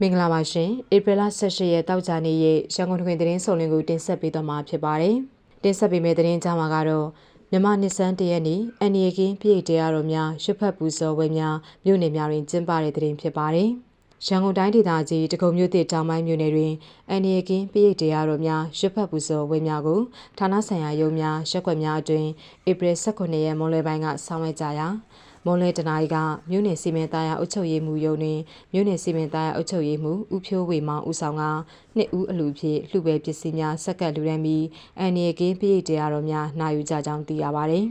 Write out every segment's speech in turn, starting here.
မင်္ဂလာပါရှင်ဧပြီလ18ရက်တောက်ကြနေ့ရဲ့ရန်ကုန်တွင်သတင်းစုံလင်ကိုတင်ဆက်ပေးသွားမှာဖြစ်ပါတယ်တင်ဆက်ပေးမယ့်သတင်းကြားမှာကတော့မြမနှစ်စန်းတရက်နေ့အန်ရီကင်းပြည်တရားတော်များရွတ်ဖတ်ပူဇော်ပွဲများမြို့နယ်များတွင်ကျင်းပတဲ့သတင်းဖြစ်ပါတယ် ရန်ကုန်တိုင်းဒေသကြီးတကုံမြို့သစ်တောင်ပိုင်းမြို့နယ်တွင်အန်ရီကင်းပြည်တရားတော်များရွတ်ဖတ်ပူဇော်ပွဲများကိုဌာနဆိုင်ရာရုံးများရက်ွက်များအတွင်ဧပြီ18ရက်မွန်လွယ်ပိုင်းကဆောင်ရွက်ကြရာမွန်လဲတနာရီကမြို့နယ်စီမံသားရအုပ်ချုပ်ရေးမှူးရုံးတွင်မြို့နယ်စီမံသားရအုပ်ချုပ်ရေးမှူးဦးဖြိုးဝေမောင်ဦးဆောင်ကနှစ်ဦးအလူဖြင့်လှူပဲပစ္စည်းများဆက်ကပ်လူရန်ပြီးအန်ရီကင်းပြည့်တရားတော်များနှာယူကြကြောင်းသိရပါသည်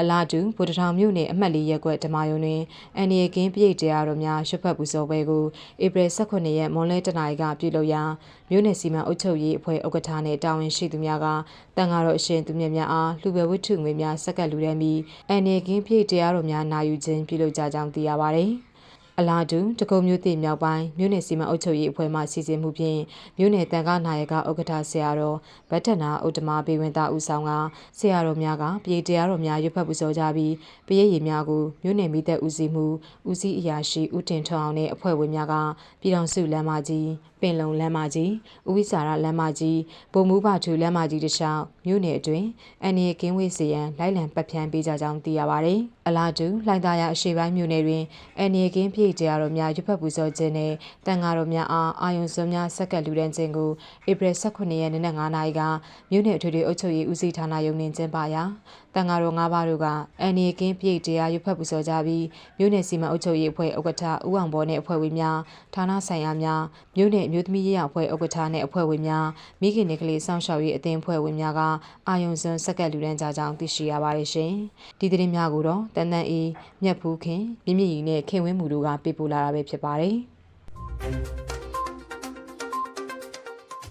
အလားတူဗုဒ္ဓထောင်မြို့နယ်အမှတ်၄ရပ်ကွက်ဓမ္မယုံတွင်အန်ရီကင်းပြည့်တရားတော်များရွတ်ဖတ်ပူဇော်ပွဲကိုဧပြီ18ရက်မွန်လဲတနာရီကပြုလုပ်ရာမြို့နယ်စီမံအုပ်ချုပ်ရေးအဖွဲ့ဥက္ကဋ္ဌနှင့်တာဝန်ရှိသူများကတန်ဃာတော်အရှင်သူမြတ်များအားလှူပဲဝတ္ထုငွေများဆက်ကပ်လူရန်ပြီးအန်ရီကင်းပြည့်တရားတော်များနှာယူခြင်းပြုလုပ်ကြကြောင်းသိရပါသည် အလားတူတကုံမြို့တည်မြောက်ပိုင်းမြို့နယ်စီမံအုပ်ချုပ်ရေးအဖွဲ့မှစီစဉ်မှုဖြင့်မြို့နယ်တန်ခါနာယကဥက္ကဋ္ဌဆရာတော်ဗတ္ထနာဥတ္တမဘေဝင်တာဦးဆောင်ကဆရာတော်များကပြည်တရားတော်များရွတ်ဖတ်ပူဇော်ကြပြီးပရိယေများကိုမြို့နယ်မိသက်ဦးစီးမှုဦးစီးအရာရှိဦးတင်ထွန်းအောင်နဲ့အဖွဲ့ဝင်များကပြည်တော်စုလမ်းမကြီးပင်လုံလမ်းမကြီးဥဝိစာရလမ်းမကြီးဗိုလ်မူးဘထူလမ်းမကြီးတခြားမြို့နယ်အတွင်းအန်ရီကင်းဝေးစီရန်လိုက်လံပတ်ဖြန်းပေးကြကြောင်းသိရပါတယ်။ အလားတူလှိုင်သာယာအရှိပိုင်းမြို့နယ်တွင်အန်ရီကင်းပြည့်တရားတော်များရွတ်ဖတ်ပူဇော်ခြင်းနဲ့တန်ဃာတော်များအားအာယုံစွန်းများဆက်ကပ်လူဒန်းခြင်းကိုဧပြီ18ရက်နေ့နက်9:00နာရီကမြို့နယ်အထွေထွေအုပ်ချုပ်ရေးဦးစီးဌာနရုံးနှင့်ကျင်းပရာတန်ဃာတော်၅ပါးတို့ကအန်ရီကင်းပြည့်တရားရွတ်ဖတ်ပူဇော်ကြပြီးမြို့နယ်စီမံအုပ်ချုပ်ရေးအဖွဲ့ဥက္ကဋ္ဌဦးအောင်ဘော်နှင့်အဖွဲ့ဝင်များဌာနဆိုင်ရာများမြို့နယ်အမျိုးသမီးရေးအဖွဲ့ဥက္ကဋ္ဌနှင့်အဖွဲ့ဝင်များမိခင်နေကလေးစောင့်ရှောက်ရေးအသင်းအဖွဲ့ဝင်များကအာယုံစွန်းဆက်ကပ်လူဒန်းကြကြောင်းသိရှိရပါတယ်ရှင်ဒီသတင်းများကိုတော့တန်တန်အေးမြတ်ဖူးခင်မြင့်မြင့်ရီနဲ့ခင်ဝင်းမှုတို့ကပေးပို့လာတာပဲဖြစ်ပါတယ်